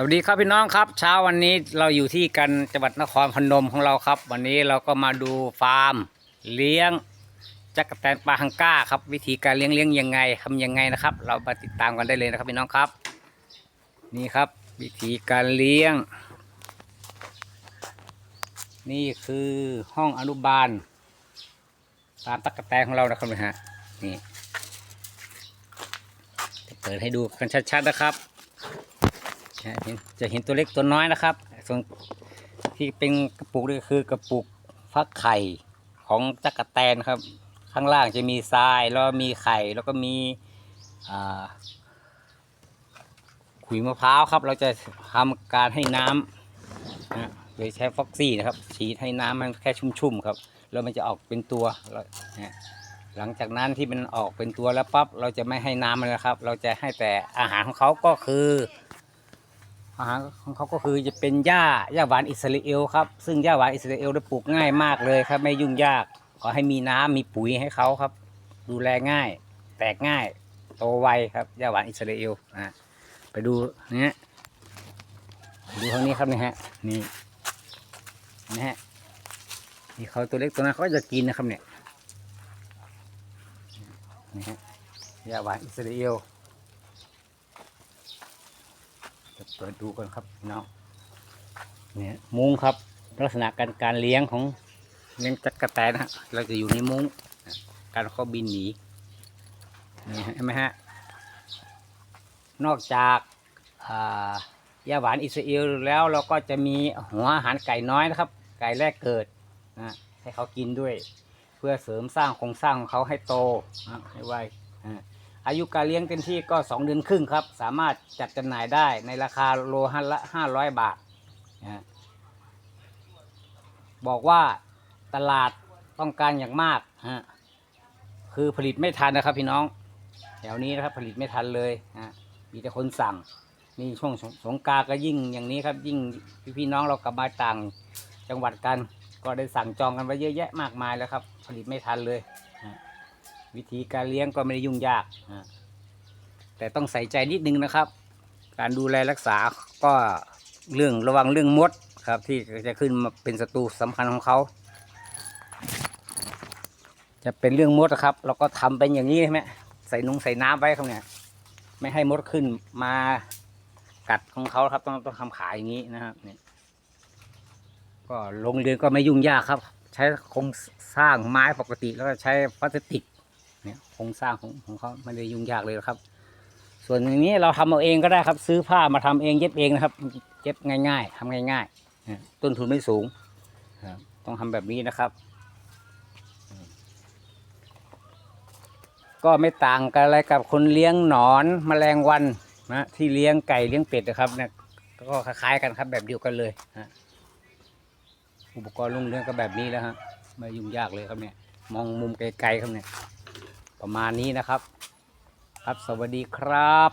สวัสดีครับพี่น้องครับ เช้าวันนี้เราอยู่ที่กันจังหวัดนครพนมของเราครับ วันนี้เราก็มาดูฟาร์ม เลี้ยงจักรแตนปลาฮังก้าครับ วิธีการเลี้ยงเลี้ยงยังไงทำยังไงนะครับ เรามาติดตามกันได้เลยนะครับพี่น้องครับ นี่ครับ วิธีการเลี้ยง นี่คือห้องอนุบาลฟาร์มตักแตนของเรานะครับนะฮะนี่เปิดให้ดูกันชัดๆนะครับ จะเห็นจะเห็นตัวเล็กตัวน้อยนะครับ ส่วนที่เป็นกระปุกนี่คือกระปุกฟักไข่ของจักรแตนครับ ข้างล่างจะมีทรายแล้วมีไข่แล้วก็มีขุยมะพร้าวครับ เราจะทำการให้น้ำนะโดยใช้ฟ็อกซี่นะครับ ฉีดให้น้ำมันแค่ชุ่มๆครับ แล้วมันจะออกเป็นตัวนะหลังจากนั้นที่มันออกเป็นตัวแล้วปั๊บเราจะไม่ให้น้ำมันนะครับ เราจะให้แต่อาหารของเขาก็คือ อาหารของเขาก็คือจะเป็นหญ้าหญ้าหวานอิสราเอลครับ ซึ่งหญ้าหวานอิสราเอลได้ปลูกง่ายมากเลยครับ ไม่ยุ่งยาก ขอให้มีน้ำมีปุ๋ยให้เขาครับ ดูแลง่าย แตกง่าย โตไวครับหญ้าหวานอิสราเอลนะไปดูนะฮะดูทางนี้ครับนี่ฮะนี่นะฮะนี่เขาตัวเล็กตัวนั้นเขาจะกินนะครับเนี่ยนี่ฮะหญ้าหวานอิสราเอล จะ เปิดดูกันครับพี่น้องเนี่ยมุ้งครับ ลักษณะการการเลี้ยงของเลี้ยงจักรแตนนะ เราจะอยู่ในมุ้ง การเขาบินหนีนี่เห็นไหมฮะ นอกจากยาหวานอิสราเอลแล้วเราก็จะมีหัวอาหารไก่น้อยนะครับ ไก่แรกเกิดนะให้เขากินด้วย เพื่อเสริมสร้างโครงสร้างของเขาให้โตนะให้ไวอ่า อายุการเลี้ยงเต็มที่ก็สองเดือนครึ่งครับ สามารถจัดจำหน่ายได้ในราคาโลหละห้าร้อยบาทนะฮะบอกว่าตลาดต้องการอย่างมากฮะคือผลิตไม่ทันนะครับพี่น้อง แถวนี้นะครับผลิตไม่ทันเลยฮะมีแต่คนสั่งนี่ช่วงสงการก็ยิ่งอย่างนี้ครับ ยิ่งพี่น้องเรากลับมาต่างจังหวัดกัน ก็ได้สั่งจองกันไว้เยอะแยะมากมายแล้วครับ ผลิตไม่ทันเลย วิธีการเลี้ยงก็ไม่ได้ยุ่งยากแต่ต้องใส่ใจนิดนึงนะครับ การดูแลรักษาก็เรื่องระวังเรื่องมดครับที่จะขึ้นมาเป็นศัตรูสำคัญของเขา จะเป็นเรื่องมดนะครับ เราก็ทำเป็นอย่างนี้ใช่ไหมใส่นงใส่น้ำไว้ครับเนี่ย ไม่ให้มดขึ้นมากัดของเขาครับ ต้องต้องทำขายอย่างนี้นะครับเนี่ยก็ลงเรือนก็ไม่ยุ่งยากครับ ใช้โครงสร้างไม้ปกติแล้วก็ใช้พลาสติก เนี่ยโครงสร้างของของเขาไม่ได้ยุ่งยากเลยครับ ส่วนอย่างนี้เราทำเอาเองก็ได้ครับ ซื้อผ้ามาทำเองเย็บเองนะครับ เย็บง่าย ๆทำง่ายๆนะต้นทุนไม่สูงครับต้องทำแบบนี้นะครับ ก็ไม่ต่างกันอะไรกับคนเลี้ยงหนอนแมลงวันนะที่เลี้ยงไก่เลี้ยงเป็ดนะครับเนี่ยก็คล้ายๆกันครับแบบเดียวกันเลยฮะอุปกรณ์ลุงเลี้ยงก็แบบนี้แล้วฮะไม่ยุ่งยากเลยครับเนี่ย มองมุมไกลๆครับเนี่ย ประมาณนี้นะครับ ครับสวัสดีครับ